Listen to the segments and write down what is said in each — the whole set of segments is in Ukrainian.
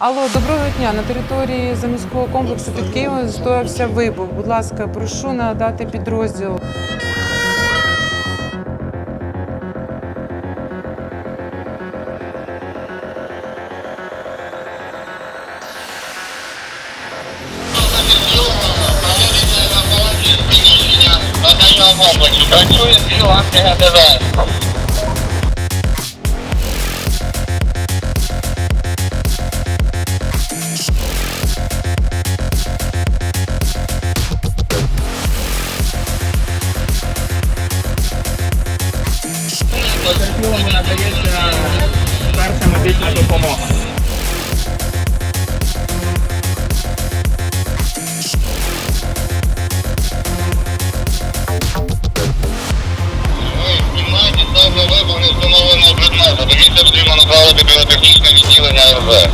Алло, доброго дня. На території заміського комплексу під Києвом стоявся вибух. Будь ласка, прошу надати підрозділ. Працює дві ланки Потерпілому надається перша медична допомога. Вибух невстановленого предмету. До місця потрібно направити біотехнічне відділення РВ.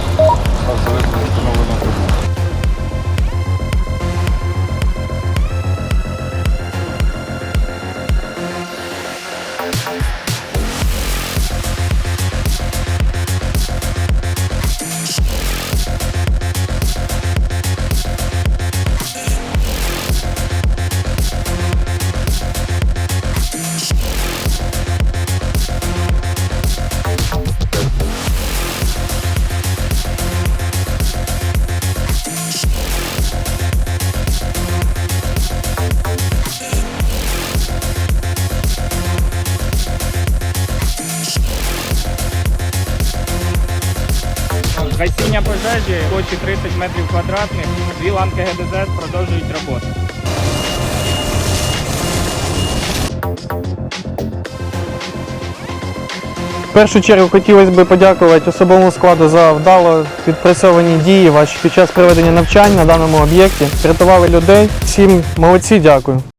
Гасіння пожежі площі 30 метрів квадратних, дві ланки ГДЗ продовжують роботу. В першу чергу хотілося б подякувати особовому складу за вдало відпрацьовані дії ваші під час проведення навчань на даному об'єкті. Врятували людей. Всім молодці, дякую.